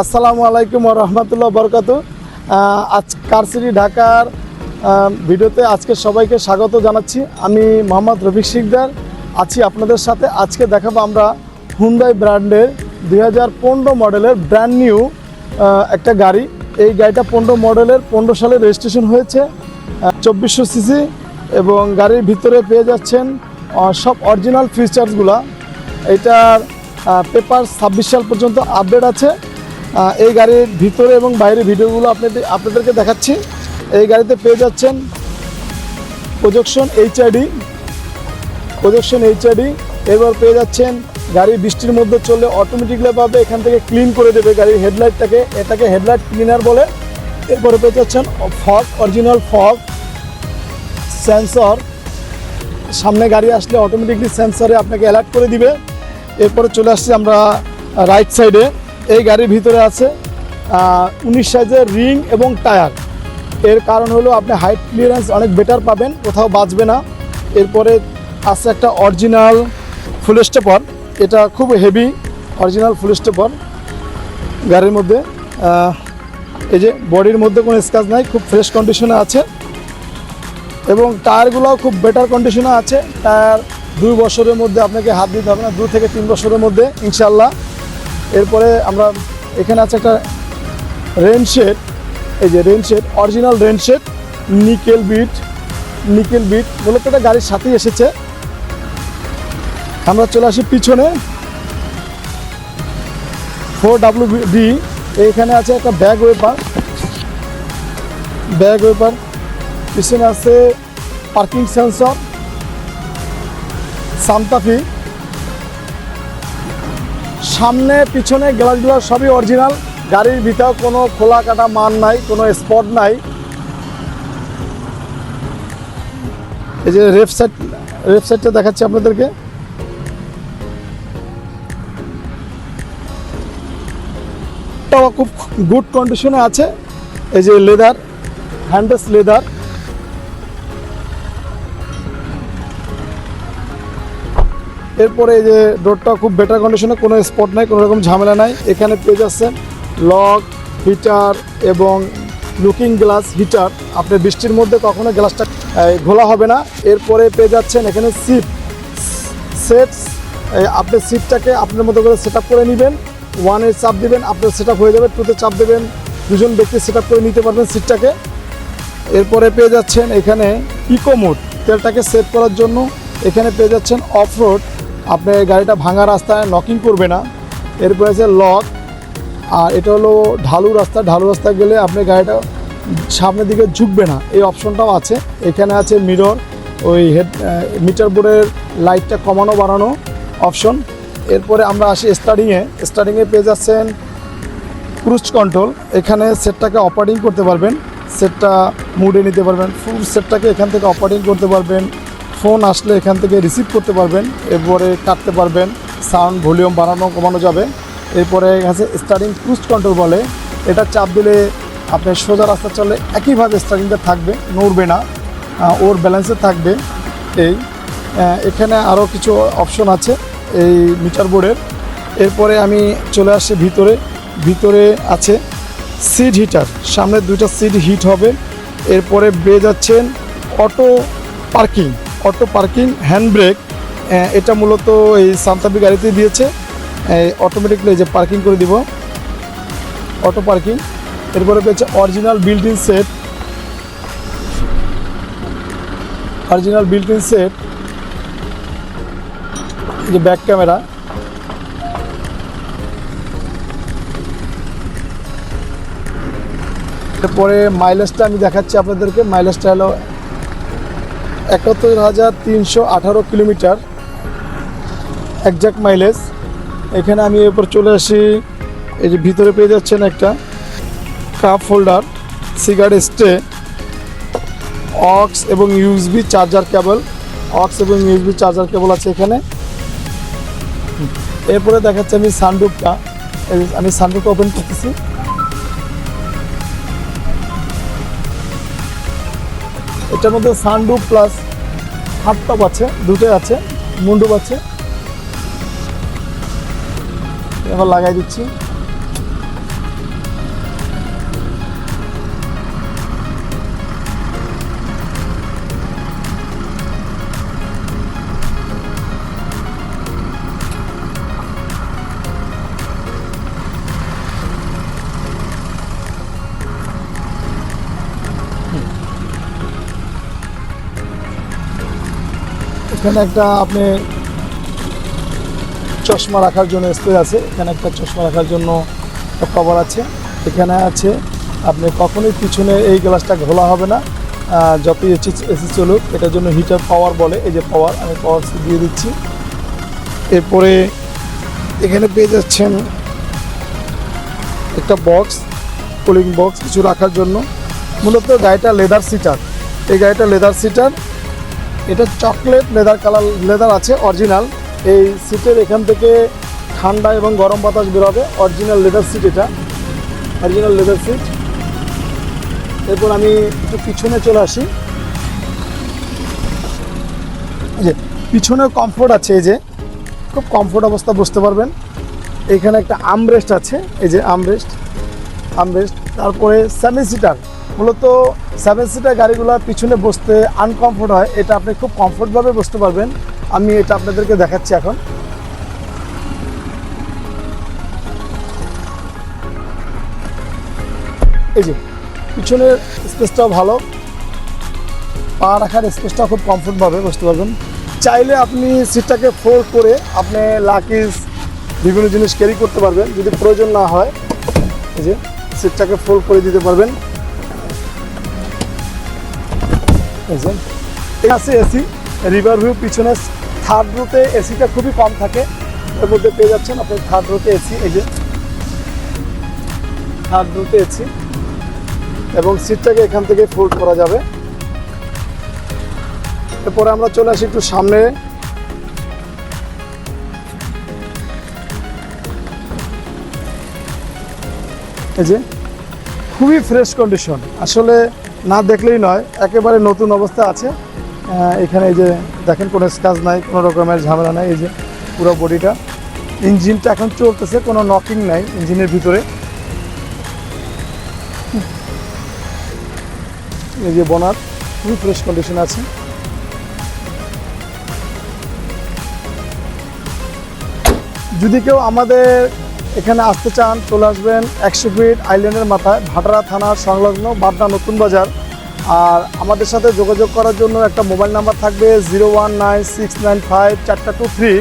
আসসালামু আলাইকুম রহমতুল্লাহ বরকাতু। আজ কারসিটি ঢাকার ভিডিওতে আজকে সবাইকে স্বাগত জানাচ্ছি। আমি মোহাম্মদ রফিক শিকদার, আছি আপনাদের সাথে। আজকে দেখাবো আমরা হুন্দাই ব্র্যান্ডের দুই হাজার পনেরো মডেলের ব্র্যান্ড নিউ একটা গাড়ি। এই গাড়িটা পনেরো মডেলের, পনেরো সালে রেজিস্ট্রেশন হয়েছে চব্বিশশো সিসি এবং গাড়ির ভিতরে পেয়ে যাচ্ছেন সব অরিজিনাল ফিচার্সগুলা এটার পেপার ছাব্বিশ সাল পর্যন্ত আপডেট আছে। এই গাড়ির ভিতরে এবং বাইরের ভিডিওগুলো আপনাদের আপনাদেরকে দেখাচ্ছি। এই গাড়িতে পেয়ে যাচ্ছেন প্রজেকশন এইচআইডি প্রজেকশন এইচআইডি এবার পেয়ে যাচ্ছেন গাড়ি বৃষ্টির মধ্যে চললে অটোমেটিকলিভাবে এখান থেকে ক্লিন করে দেবে গাড়ির হেডলাইটটাকে এটাকে হেডলাইট ক্লিনার বলে। এরপরে পেয়ে যাচ্ছেন ফগ অরিজিনাল ফগ সেন্সর সামনে গাড়ি আসলে অটোমেটিকলি সেন্সরে আপনাকে অ্যালার্ট করে দিবে। এরপরে চলে আসছি আমরা রাইট সাইডে এই গাড়ির ভিতরে আছে উনিশ সাইজের রিং এবং টায়ার। এর কারণ হলো আপনি হাইট ক্লিয়ারেন্স অনেক বেটার পাবেন, কোথাও বাঁচবে না। এরপরে আছে একটা অরিজিনাল ফুল স্টেপার এটা খুব হেভি অরিজিনাল ফুল স্টেপার গাড়ির মধ্যে। এই যে বডির মধ্যে কোনো স্কাচ নাই, খুব ফ্রেশ কন্ডিশনে আছে। এবং টায়ারগুলোও খুব বেটার কন্ডিশনে আছে। টায়ার দুই বছরের মধ্যে আপনাকে হাত দিতে হবে না, দু থেকে তিন বছরের মধ্যে ইনশাল্লাহ এরপরে আমরা এখানে আছে একটা রেন শেড, এই যে rain shade, original rain shade, nickel bit nickel bit মূলত এটা গাড়ির সাথেই এসেছে। আমরা চলে আসি পিছনে। ফোর ডাব্লিউ ডি এইখানে আছে একটা ব্যাগ ওয়েপার। ব্যাগ ওয়েপার। পিছনে আছে পার্কিং সেন্সর। সান্তাফি সামনে, পিছনে গ্লাসগুলো সবই অরিজিনাল গাড়ির ভিতর কোনো খোলা কাটা মান নাই, কোনো স্পট নাই। এই যে রেফ সাইড দেখাচ্ছি আপনাদেরকে। খুব গুড কন্ডিশনে আছে। এই যে লেদার হ্যান্ডেস লেদার এরপরে এই যে ডোরটা খুব বেটার কন্ডিশনে কোনো স্পট নাই, কোনো রকম ঝামেলা নাই। এখানে পেয়ে যাচ্ছেন লক হিটার এবং লুকিং গ্লাস হিটার আপনি বৃষ্টির মধ্যে কখনো গ্লাসটা ঘোলা হবে না। এরপরে পেয়ে যাচ্ছেন এখানে সিট সেট আপনি সিটটাকে আপনার মতো করে সেট করে নেবেন। ওয়ানের চাপ দেবেন, আপনার সেট হয়ে যাবে টুতে চাপ দেবেন। দুজন ব্যক্তি সেট করে নিতে পারবেন সিটটাকে এরপরে পেয়ে যাচ্ছেন এখানে ইকো মোড তেলটাকে সেভ করার জন্য এখানে পেয়ে যাচ্ছেন অফ রোড আপনি গাড়িটা ভাঙা রাস্তায় নকিং করবে না। এরপরে আছে লক আর এটা হলো ঢালু রাস্তা। ঢালু রাস্তা গেলে আপনি গাড়িটা সামনের দিকে ঝুঁকবে না। এই অপশনটাও আছে। এখানে আছে মিরর ওই হেড মিটার বোর্ডের লাইটটা কমানো, বাড়ানো অপশন এরপরে আমরা আসি স্টার্টিংয়ে স্টার্টিংয়ে পেয়ে যাচ্ছেন ক্রুজ কন্ট্রোল এখানে সেটটাকে অপারেটিং করতে পারবেন। সেটটা মুডে নিতে পারবেন। ফুল সেটটাকে এখান থেকে অপারেটিং করতে পারবেন। ফোন আসলে এখান থেকে রিসিভ করতে পারবেন, এরপরে কাটতে পারবেন, সাউন্ড ভলিউম বাড়ানো, কমানো যাবে। এরপরে আছে স্টার্টিং ক্রুজ কন্ট্রোল বলে। এটা চাপ দিলে আপনি সোজা রাস্তা চলে, একইভাবে স্টার্টিংটা থাকবে, নড়বে না ওর ব্যালেন্সে থাকবে এই। এখানে আরও কিছু অপশন আছে এই মিটার বোর্ডের এরপরে আমি চলে আসছি ভিতরে। ভিতরে আছে সিট হিটার সামনে দুইটা সিট হিট হবে। এরপরে বেয়ে যাচ্ছেন auto parking auto parking, hand brake এটা মূলত এই সান্তাবি গাড়িতে দিয়েছে। অটোমেটিকলি যে পার্কিং করে দিব। অটো পার্কিং, এরপরে পেয়েছে original in set original in set যে ব্যাক ক্যামেরা এরপরে মাইলেজটা আমি দেখাচ্ছি আপনাদেরকে। মাইলেজটা হলো একাত্তর হাজার তিনশো আঠারো কিলোমিটার একজ্যাক্ট মাইলেজ এখানে আমি এরপর চলে আসি, এই যে ভিতরে পেয়ে যাচ্ছেন একটা কাপ হোল্ডার সিগারেট স্টে অক্স এবং ইউএসবি চার্জার কেবল অক্স এবং ইউএসবি চার্জার কেবল আছে এখানে। এরপরে দেখাচ্ছি আমি যে আমি সানরুফটা ওপেন করতেছি। এটার মধ্যে সানডুপ প্লাস হাফটপ আছে দুটোই আছে মুন্ডুপ আছে। এবার লাগাই দিচ্ছি। এখানে একটা আপনি চশমা রাখার জন্য স্পেস আছে। এখানে একটা চশমা রাখার জন্য কভার আছে। এখানে আছে, আপনি কখনোই পিছনে এই গ্লাসটা ঘোলা হবে না। যতই এসি এসি চলুক, এটার জন্য হিটার পাওয়ার বলে। এই যে পাওয়ার আমি পাওয়ার দিয়ে দিচ্ছি। এরপরে এখানে পেয়ে যাচ্ছেন একটা বক্স কুলিং বক্স কিছু রাখার জন্য। মূলত গাড়িটা লেদার সিটার এই গাড়িটা লেদার সিটার এটা চকলেট লেদার কালার, লেদার আছে, অরিজিনাল। এই সিটের এখান থেকে ঠান্ডা এবং গরম বাতাস বেরোবে, অরিজিনাল লেদার সিট এটা। Original leather seat. এরপর আমি একটু পিছনে চলে আসি। যে, পিছনে কমফোর্ট আছে, এই যে। খুব কমফোর্ট অবস্থা, বুঝতে পারবেন। এখানে একটা আমরেস্ট আছে, এই যে আমরেস্ট আমরেস্ট তারপরে সেভেন সিটার মূলত সেভেন সিটার গাড়িগুলো পিছনে বসতে আনকমফোর্ট হয়, এটা আপনি খুব কমফোর্টভাবে বসতে পারবেন। আমি এটা আপনাদেরকে দেখাচ্ছি এখন। এই যে, পিছনের স্পেসটাও ভালো। পা রাখার স্পেসটাও খুব কমফোর্টভাবে বসতে পারবেন। চাইলে আপনি সিটটাকে ফোল্ড করে আপনি লাকিজ বিভিন্ন জিনিস ক্যারি করতে পারবেন, যদি প্রয়োজন না হয়। এই যে সিটটাকে ফোল্ড করে দিতে পারবেন। আছে এসি রিভার ভিউ পিছনে থার্ড রুতে এসিটা খুবই কম থাকে। এর মধ্যে পেয়ে যাচ্ছেন আপনি থার্ড রুতে এসি এই যে। থার্ড রুতে এসি এবং সিটটাকে এখান থেকে ফোল্ড করা যাবে। এরপরে আমরা চলে আসি একটু সামনে। এই যে, খুবই ফ্রেশ কন্ডিশন আসলে না দেখলেই নয়, একেবারে নতুন অবস্থা আছে। এখানে এই যে দেখেন, কোনো স্কাচ নাই, কোনো রকমের ঝামেলা নাই, এই যে পুরো বডিটা। ইঞ্জিনটা এখন চলতেছে, কোনো নকিং নাই ইঞ্জিনের ভিতরে। এই যে বনার খুবই ফ্রেশ কন্ডিশন আছে। যদি কেউ আমাদের এখানে আসতে চান, চলে আসবেন একশো ফিট আইল্যান্ডের মাথায়, ভাটারা থানার সংলগ্ন বাড্ডা নতুন বাজার। আর আমাদের সাথে যোগাযোগ করার জন্য একটা মোবাইল নাম্বার থাকবে zero one nine six nine five চারটা টু থ্রি।